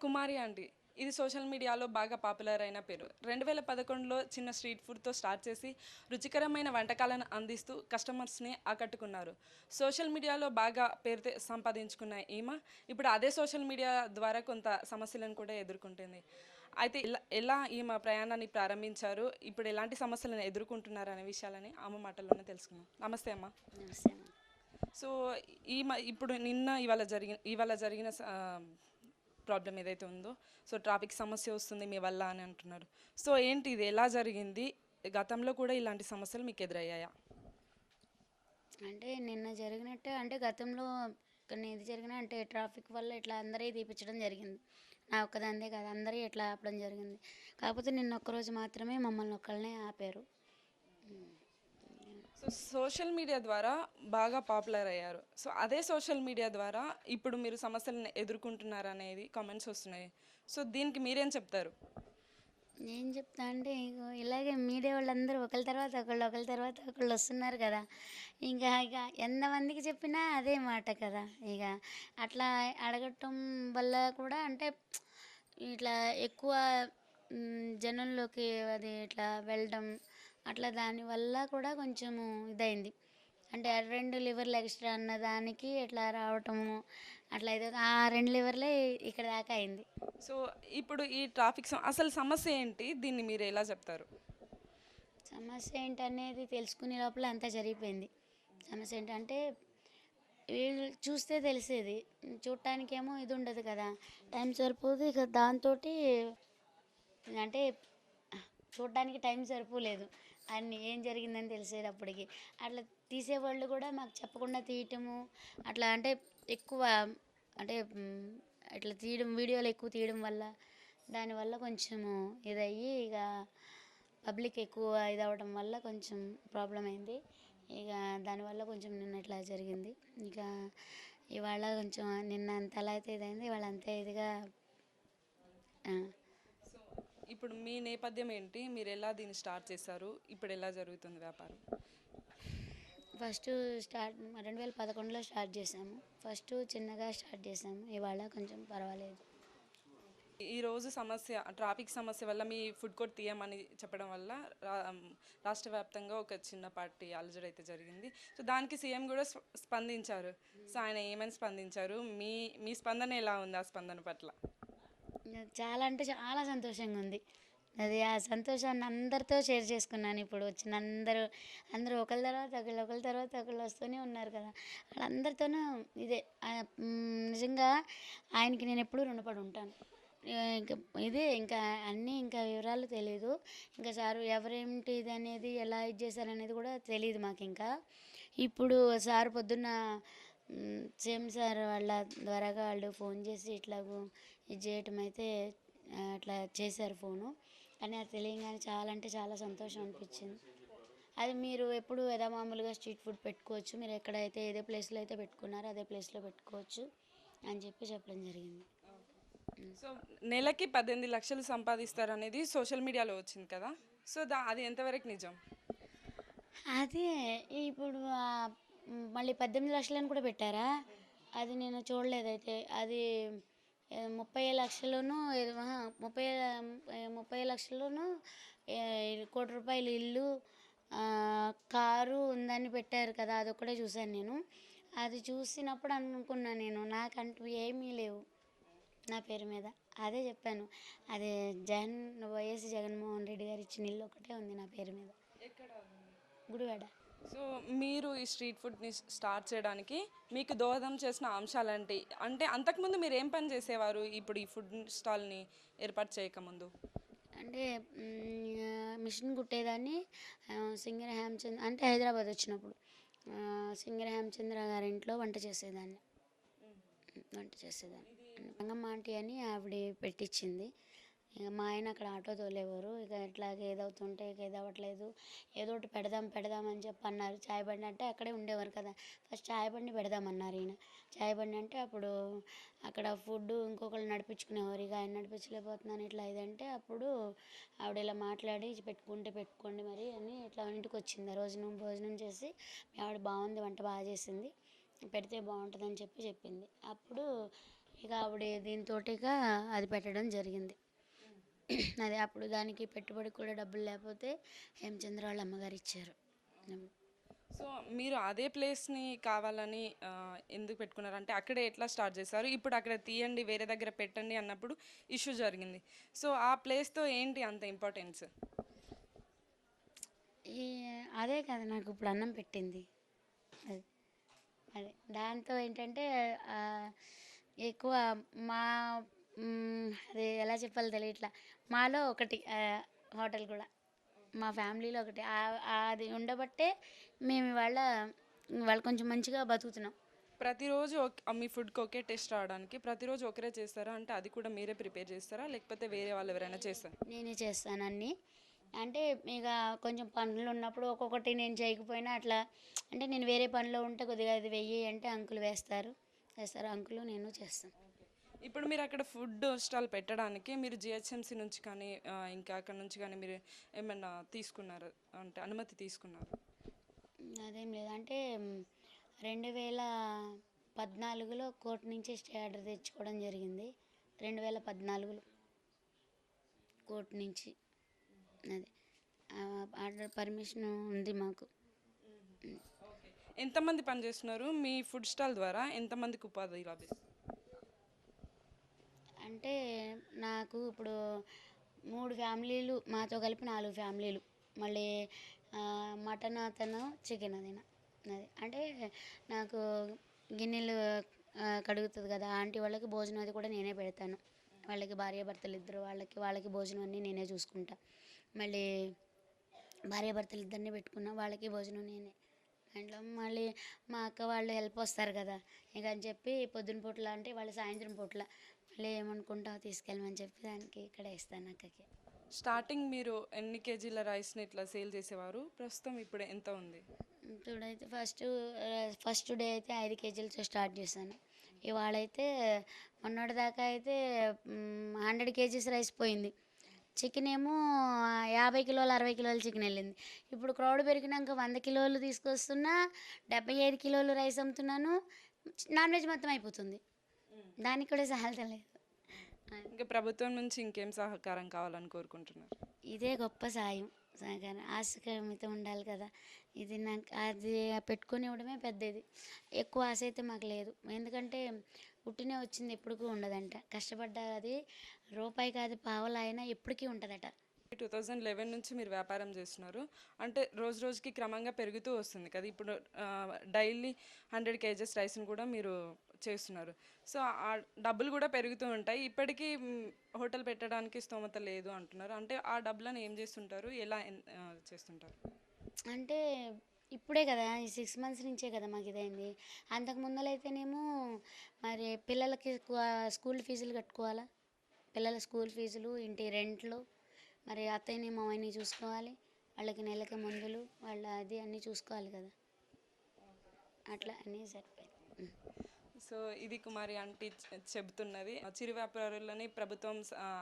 కుమారి aunty ఇది social మీడియాలో బాగా పాపులర్ అయిన పేరు. రెండు వేల పదకొండులో చిన్న స్ట్రీట్ ఫుడ్తో స్టార్ట్ చేసి రుచికరమైన వంటకాలను అందిస్తూ కస్టమర్స్ని ఆకట్టుకున్నారు. సోషల్ మీడియాలో బాగా పేరు సంపాదించుకున్న ఈమె ఇప్పుడు అదే సోషల్ మీడియా ద్వారా కొంత సమస్యలను కూడా ఎదుర్కొంటుంది. అయితే ఎలా ఎలా ఈమె ప్రయాణాన్ని ప్రారంభించారు? ఇప్పుడు ఎలాంటి సమస్యలను ఎదుర్కొంటున్నారు అనే విషయాలని ఆమె మాటల్లోనే తెలుసుకుందాం. నమస్తే అమ్మ. నమస్తే. సో ఈ మ- ఇప్పుడు నిన్న ఇవాళ జరిగిన ఇవాళ జరిగిన ప్రాబ్లం ఏదైతే ఉందో సో ట్రాఫిక్ సమస్య వస్తుంది మీ వల్ల అని అంటున్నారు. సో ఏంటి ఇది? ఎలా జరిగింది? గతంలో కూడా ఇలాంటి సమస్యలు మీకు ఎదురయ్యాయా? అంటే నిన్న జరిగినట్టే అంటే గతంలో కొన్ని ఇది జరిగిన అంటే ట్రాఫిక్ వల్ల ఇట్లా అందరి తీపించడం జరిగింది. నా ఒక్కదాందే కాదు అందరి ఇట్లా ఆపడం జరిగింది. కాకపోతే నిన్న ఒక్కరోజు మాత్రమే మమ్మల్ని ఒక్కళ్ళనే ఆపారు. సో సోషల్ మీడియా ద్వారా బాగా పాపులర్ అయ్యారు. సో అదే సోషల్ మీడియా ద్వారా ఇప్పుడు మీరు సమస్యలను ఎదుర్కొంటున్నారు అనేది కామెంట్స్ వస్తున్నాయి. సో దీనికి మీరేం చెప్తారు? ఏం చెప్తా అంటే ఇగో ఇలాగే మీడియా వాళ్ళందరూ ఒకరి తర్వాత ఒకళ్ళు ఒకరి తర్వాత ఒకళ్ళు వస్తున్నారు కదా. ఇంకా ఇక ఎంతమందికి చెప్పినా అదే మాట కదా. ఇక అట్లా అడగటం వల్ల కూడా అంటే ఇట్లా ఎక్కువ జనంలోకి అది ఇట్లా వెళ్ళడం అట్లా దానివల్ల కూడా కొంచెము ఇదైంది. అంటే రెండు లివర్లు ఎక్స్ట్రా అన్న దానికి ఇట్లా రావటము అట్లా అయితే ఆ రెండు లివర్లే ఇక్కడ దాకా అయింది. సో ఇప్పుడు ఈ ట్రాఫిక్ సమ- అసలు సమస్య ఏంటి? దీన్ని మీరు ఎలా చెప్తారు? సమస్య ఏంటనేది తెలుసుకునే లోపల అంతా జరిగిపోయింది. సమస్య ఏంటంటే వీళ్ళు చూస్తే తెలిసేది చూడటానికేమో ఇది ఉండదు కదా టైం సరిపోదు ఇక దాంతో అంటే చూడడానికి టైం సరిపోలేదు. అన్ని ఏం జరిగిందని తెలిసేటప్పటికి. అట్లా తీసేవాళ్ళు కూడా మాకు చెప్పకుండా తీయటము అట్లా అంటే ఎక్కువ అంటే అట్లా ఇట్లా తీయడం వీడియోలు ఎక్కువ తీయడం వల్ల దానివల్ల కొంచెము ఇదయ్యి ఇక పబ్లిక్ ఎక్కువ ఇది వల్ల కొంచెం ప్రాబ్లం అయింది. ఇక దానివల్ల కొంచెం నిన్న ఇట్లా జరిగింది. ఇక ఇవాళ కొంచెం నిన్న అంతలా అయితే ఇదైంది. ఇవాళ అంతే ఇదిగా ఇప్పుడు మీ నేపథ్యం ఏంటి? మీరు ఎలా దీన్ని స్టార్ట్ చేశారు? ఇప్పుడు ఎలా జరుగుతుంది వ్యాపారం? ఫస్ట్ స్టార్ట్ రెండు వేల పదకొండులో స్టార్ట్ చేసాము ఫస్ట్ చిన్నగా స్టార్ట్ చేసాము ఇవాళ కొంచెం పర్వాలేదు. ఈ రోజు సమస్య ట్రాఫిక్ సమస్య వల్ల మీ ఫుడ్ కోర్ట్ తీయమని చెప్పడం వల్ల రాష్ట్ర వ్యాప్తంగా ఒక చిన్న పార్టీ అలజడి అయితే జరిగింది. సో దానికి సీఎం కూడా స్ప- స్పందించారు. సో ఆయన ఏమని స్పందించారు? మీ మీ స్పందన ఎలా ఉంది ఆ స్పందన పట్ల? చాలా అంటే చాలా సంతోషంగా ఉంది అది ఆ సంతోషాన్ని అందరితో షేర్ చేసుకున్నాను ఇప్పుడు వచ్చిన అందరూ అందరూ ఒకరి తర్వాత ఒకళ్ళు ఒకరి తర్వాత ఒకళ్ళు వస్తూనే ఉన్నారు కదా. వాళ్ళందరితోనూ ఇదే నిజంగా ఆయనకి నేను ఎప్పుడూ రుణపడి ఉంటాను ఇంకా ఇదే ఇంకా అన్నీ ఇంకా వివరాలు తెలియదు ఇంకా సారు ఎవరేమిటి ఇది అనేది ఎలా ఇది చేశారనేది కూడా తెలియదు మాకు ఇంకా ఇప్పుడు సార్ పొద్దున్న సేమ్ సార్ వాళ్ళ ద్వారాగా వాళ్ళు ఫోన్ చేసి ఇట్లాగూ ఇది చేయటం అయితే అట్లా చేశారు ఫోను. కానీ అది తెలియగానే చాలా అంటే చాలా సంతోషం అనిపించింది. అది మీరు ఎప్పుడు ఏదో మామూలుగా స్ట్రీట్ ఫుడ్ పెట్టుకోవచ్చు. మీరు ఎక్కడైతే ఏదే ప్లేస్లో అయితే పెట్టుకున్నారో అదే ప్లేస్లో పెట్టుకోవచ్చు అని చెప్పి చెప్పడం జరిగింది. సో నెలకి పద్దెనిమిది లక్షలు సంపాదిస్తారు అనేది సోషల్ మీడియాలో వచ్చింది కదా? సో దా అది ఎంతవరకు నిజం? అదే ఇప్పుడు మళ్ళీ పద్దెనిమిది లక్షలని కూడా పెట్టారా? అది నేను చూడలేదు అయితే. అది ముప్పై లక్షలను ముప్పై ముప్పై లక్షలను కోటి రూపాయలు ఇల్లు కారు ఉందని పెట్టారు కదా అదొక్కటే చూశాను నేను. అది చూసినప్పుడు అనుకున్నా నేను నాకంటూ ఏమీ లేవు నా పేరు మీద. అదే చెప్పాను అదే జగన్ వైఎస్ జగన్మోహన్ రెడ్డి గారు ఇచ్చిన ఇల్లు ఒకటే ఉంది నా పేరు మీద. గుడివాడ. సో మీరు ఈ స్ట్రీట్ ఫుడ్ని స్టార్ట్ చేయడానికి మీకు దోహదం చేసిన అంశాలంటే అంటే అంతకుముందు మీరు ఏం పని చేసేవారు? ఇప్పుడు ఈ ఫుడ్ స్టాల్ని ఏర్పాటు చేయకముందు. అంటే మిషన్ కుట్టేదాన్ని సింగర్ హేమచంద్ర అంటే హైదరాబాద్ వచ్చినప్పుడు. సింగర్ హేమచంద్ర గారి ఇంట్లో వంట చేసేదాన్ని. వంట చేసేదాన్ని. రంగమ్మ ఆంటీ అని ఆవిడ పెట్టించింది ఇక మా ఆయన అక్కడ ఆటో తోలేవారు. ఇక ఇట్లాగే ఏదవుతుంటే ఇక ఏదవట్లేదు ఏదో ఒకటి పెడదాం పెడదాం అని చెప్పి అన్నారు. చాయ్ బండి అంటే అక్కడే ఉండేవారు కదా. ఫస్ట్ చాయ్ బండి పెడదామన్నారు ఈయన. చాయ్ బండి అంటే అప్పుడు అక్కడ ఫుడ్ ఇంకొకళ్ళు నడిపించుకునేవారు. ఇక ఆయన నడిపించలేకపోతున్నాను ఇట్లా ఇదంటే అప్పుడు ఆవిడ ఇలా మాట్లాడి పెట్టుకుంటే పెట్టుకోండి మరి అని ఇట్లా ఇంటికి వచ్చింది ఆ రోజు భోజనం చేసి మీ ఆవిడ బాగుంది వంట బాగా చేసింది. పెడితే బాగుంటుందని చెప్పి చెప్పింది. అప్పుడు ఇక ఆవిడ దీంతో అది పెట్టడం జరిగింది. అదే అప్పుడు దానికి పెట్టుబడి కూడా డబ్బులు లేకపోతే హేమచంద్ర వాళ్ళ అమ్మగారు ఇచ్చారు. సో మీరు అదే ప్లేస్ని కావాలని ఎందుకు పెట్టుకున్నారు? అంటే అక్కడే ఎట్లా స్టార్ట్ చేశారు? ఇప్పుడు అక్కడ తీయండి వేరే దగ్గర పెట్టండి అన్నప్పుడు ఇష్యూ జరిగింది. సో ఆ ప్లేస్తో ఏంటి అంత ఇంపార్టెన్స్? అదే కదా నాకు ఇప్పుడు అన్నం పెట్టింది. అది అదే. దాంతో ఏంటంటే ఎక్కువ మ్, అది ఎలా చెప్పాలో తెలియట్లా. మాలో ఒకటి హోటల్ కూడా. మా ఫ్యామిలీలో ఒకటి. అది ఉండబట్టే మేము ఇవాళ వాళ్ళు కొంచెం మంచిగా బతుకుతున్నాం. ప్రతిరోజు మీ ఫుడ్కి ఒకే టేస్ట్ రావడానికి ప్రతిరోజు ఒకరే చేస్తారా? అంటే అది కూడా మీరే ప్రిపేర్ చేస్తారా? లేకపోతే వేరే వాళ్ళు ఎవరైనా చేస్తారా? నేనే చేస్తాను అన్నీ. అంటే ఇక కొంచెం పనులు ఉన్నప్పుడు ఒక్కొక్కటి నేను చేయకపోయినా అట్లా అంటే నేను వేరే పనిలో ఉంటే కొద్దిగా అది వెయ్యి అంటే అంకులు వేస్తారు. వేస్తారు అంకులు నేను చేస్తాను. ఇప్పుడు మీరు అక్కడ ఫుడ్ స్టాల్ పెట్టడానికి మీరు జిహెచ్ఎంసీ నుంచి కానీ ఇంకా అక్కడ నుంచి కానీ మీరు ఏమైనా తీసుకున్నారు? అంటే అనుమతి తీసుకున్నారు? అదేం లేదు. అంటే రెండు వేల పద్నాలుగులో కోర్టు నుంచి స్టే ఆర్డర్ తెచ్చుకోవడం జరిగింది. రెండు వేల పద్నాలుగులో కోర్టు నుంచి. అది. ఆర్డర్ పర్మిషన్ ఉంది మాకు. ఎంతమంది పనిచేస్తున్నారు? మీ ఫుడ్ స్టాల్ ద్వారా ఎంతమందికి ఉపాధి లభిస్తుంది? అంటే నాకు ఇప్పుడు మూడు ఫ్యామిలీలు మాతో కలిపి నాలుగు ఫ్యామిలీలు. మళ్ళీ మటన్ అతను చికెన్ అదిన అది. అంటే నాకు గిన్నెలు కడుగుతుంది కదా ఆంటీ వాళ్ళకి భోజనం అది కూడా నేనే పెడతాను. వాళ్ళకి భార్య భర్తలు ఇద్దరు వాళ్ళకి వాళ్ళకి భోజనం అన్నీ నేనే చూసుకుంటా. మళ్ళీ భార్య భర్తలు ఇద్దరిని పెట్టుకున్నా వాళ్ళకి భోజనం నేనే. దాంట్లో మళ్ళీ మా అక్క వాళ్ళు హెల్ప్ వస్తారు కదా ఇక అని చెప్పి పొద్దున పూట్ల అంటే వాళ్ళు సాయంత్రం పూట్ల. మళ్ళీ ఏమనుకుంటావు తీసుకెళ్ళమని చెప్పి దానికి ఇక్కడ ఇస్తాను అక్కకి. స్టార్టింగ్ మీరు ఎన్ని కేజీల రైస్ని ఇట్లా సేల్ చేసేవారు? ప్రస్తుతం ఇప్పుడు ఎంత ఉంది? ఇప్పుడైతే ఫస్ట్ ఫస్ట్ డే అయితే ఐదు కేజీలతో స్టార్ట్ చేశాను. ఇవాళ అయితే మొన్నటి దాకా అయితే హండ్రెడ్ కేజీస్ రైస్ పోయింది. చికెన్ ఏమో యాభై కిలోలు అరవై కిలోలు చికెన్ వెళ్ళింది. ఇప్పుడు క్రౌడ్ పెరిగినాక వంద కిలోలు తీసుకొస్తున్నా డెబ్బై ఐదు కిలోలు రైస్ అమ్ముతున్నాను నాన్ వెజ్ మొత్తం అయిపోతుంది. దానికి కూడా సహాయం లేదు. ఇంకా ప్రభుత్వం నుంచి ఇంకేం సహకారం కావాలని కోరుకుంటున్నారు? ఇదే గొప్ప సాయం. సహకారం ఆశకమితం ఉండాలి కదా. ఇది నాకు అది పెట్టుకొని ఇవ్వడమే పెద్దది. ఎక్కువ ఆశ అయితే మాకు లేదు. ఎందుకంటే పుట్టినే వచ్చింది ఎప్పటికీ ఉండదంట. కష్టపడ్డా అది రూపాయి కాదు పావలా అయినా ఎప్పటికీ ఉంటుందట. టూ థౌజండ్ లెవెన్ నుంచి మీరు వ్యాపారం చేస్తున్నారు. అంటే రోజు రోజుకి క్రమంగా పెరుగుతూ వస్తుంది కదా. ఇప్పుడు డైలీ హండ్రెడ్ కేజెస్ రైస్ని కూడా మీరు చేస్తున్నారు. సో ఆ డబ్బులు కూడా పెరుగుతూ ఉంటాయి. ఇప్పటికీ హోటల్ పెట్టడానికి స్తోమత లేదు అంటున్నారు. అంటే ఆ డబ్బులను ఏం చేస్తుంటారు? ఎలా చేస్తుంటారు? అంటే ఇప్పుడే కదా ఈ సిక్స్ మంత్స్ నుంచే కదా మాకు ఇదైంది. అంతకు ముందలైతేనేమో మరి పిల్లలకి స్కూల్ ఫీజులు కట్టుకోవాలా? పిల్లల స్కూల్ ఫీజులు ఇంటి రెంట్లు మరి అత్తయ్యని మామయ్యని చూసుకోవాలి. వాళ్ళకి నెలకి మందులు వాళ్ళ అది అన్నీ చూసుకోవాలి కదా. అట్లా అన్నీ సరిపోయింది సో ఇది కుమారి ఆంటీ చెబుతున్నది. చిరు వ్యాపారులని ప్రభుత్వం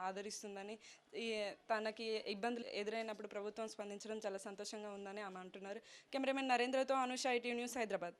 ఆదరిస్తుందని ఈ తనకి ఇబ్బందులు ఎదురైనప్పుడు ప్రభుత్వం స్పందించడం చాలా సంతోషంగా ఉందని ఆమె అంటున్నారు. కెమెరామెన్ నరేంద్రతో అనుష ఐటీ న్యూస్ హైదరాబాద్.